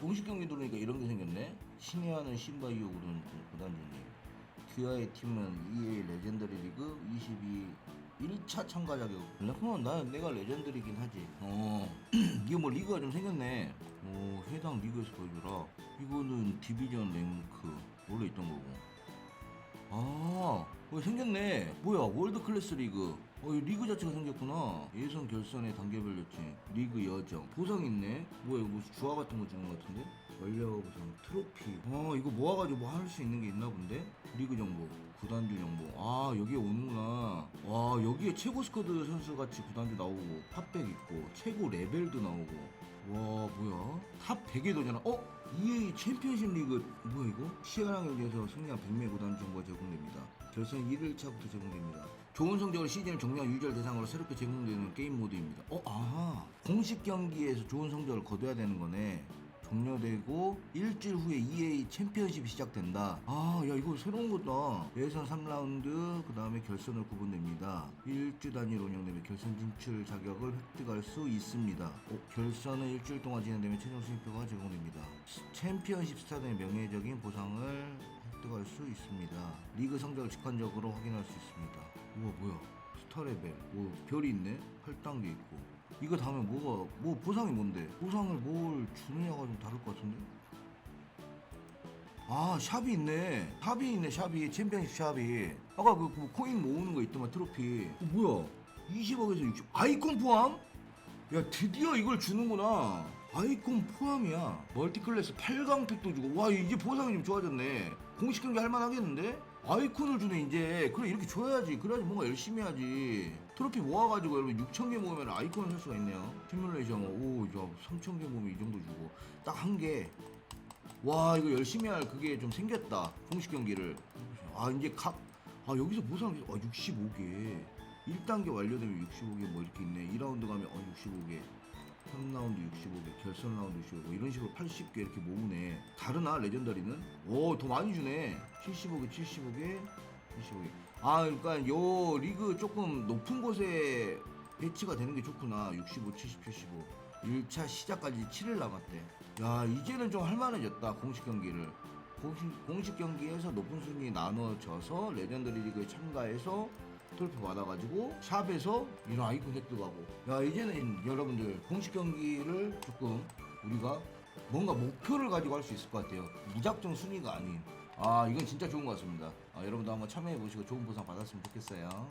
공식 경기 들어오니까 이런 게 생겼네. 신의하는 신바이오 구단 구단주님. 귀하의 팀은 EA 레전더리 리그 22 1차 참가 자격. 그렇구만 나 내가 레전드리긴 하지. 어 이게 뭐 리그가 좀 생겼네. 오 해당 리그에서 보여주라. 이거는 디비전 랭크 원래 있던 거고. 아, 어, 생겼네. 뭐야, 월드 클래스 리그. 어, 이 리그 자체가 생겼구나. 예선 결선의 단계별 여친, 리그 여정. 보상 있네. 뭐야, 이거 무슨 주화 같은 거 주는 것 같은데? 원료 보상, 트로피. 어, 이거 모아가지고 뭐 할 수 있는 게 있나 본데? 리그 정보, 구단주 정보. 아, 여기에 오는구나. 와, 여기에 최고 스쿼드 선수 같이 구단주 나오고, 탑백 있고, 최고 레벨도 나오고. 와, 뭐야? 탑 100에 도전한, 어? EA 챔피언십 리그 뭐야 이거? 시아랑 경기에서 승리한 100명 구단 정보가 제공됩니다. 결선 1일차부터 제공됩니다. 좋은 성적을 시즌을 종료한 유저 대상으로 새롭게 제공되는 게임 모드입니다. 어, 아하. 공식 경기에서 좋은 성적을 거둬야 되는 거네. 종료되고 일주일 후에 EA 챔피언십이 시작된다. 아, 야 이거 새로운 거다. 예선 3라운드 그 다음에 결선을 구분됩니다. 일주 단위로 운영되며 결선 진출 자격을 획득할 수 있습니다. 어, 결선은 일주일 동안 진행되며 최종 승표가 제공됩니다. 챔피언십 스타들의 명예적인 보상을 획득할 수 있습니다. 리그 성적을 직관적으로 확인할 수 있습니다. 우와 뭐야? 스타 레벨, 뭐 별이 있네, 8단계 있고. 이거 다음에 뭐가 뭐 보상이 뭔데? 보상을 뭘 주느냐가 좀 다를 것 같은데? 아 샵이 있네. 샵이 있네 샵이. 챔피언십 샵이. 아까 그, 그 코인 모으는 거 있더만 트로피. 어, 뭐야? 20억에서 60 아이콘 포함? 야 드디어 이걸 주는구나. 아이콘 포함이야. 멀티클래스 8강 팩도 주고. 와 이제 보상이 좀 좋아졌네. 공식 경기 할만하겠는데? 아이콘을 주네 이제. 그래 이렇게 줘야지. 그래야지 뭔가 열심히 하지 트로피 모아가지고 여러분 6천개 모으면 아이콘을 살 수가 있네요. 시뮬레이션 오 야 3천개 모으면 이 정도 주고. 딱 한 개. 와 이거 열심히 할 그게 좀 생겼다. 공식 경기를. 아 이제 각 아 여기서 보상 아 65개. 1단계 완료되면 65개 뭐 이렇게 있네. 2라운드 가면 어 65개. 3라운드 65개. 결선 라운드 65개. 이런 식으로 80개 이렇게 모으네. 다르나 레전더리는? 오 더 많이 주네. 75개 75개 75개 아 그러니까 요 리그 조금 높은 곳에 배치가 되는 게 좋구나. 65 70 75 1차 시작까지 7일 남았대. 야 이제는 좀 할만해졌다 공식 경기를. 공식, 공식 경기에서 높은 순위 나눠져서 레전더리 리그에 참가해서 트로피 받아가지고 샵에서 이런 아이콘 획득하고. 야 이제는 여러분들 공식 경기를 조금 우리가 뭔가 목표를 가지고 할 수 있을 것 같아요. 무작정 순위가 아닌 아 이건 진짜 좋은 것 같습니다. 아, 여러분도 한번 참여해 보시고 좋은 보상 받았으면 좋겠어요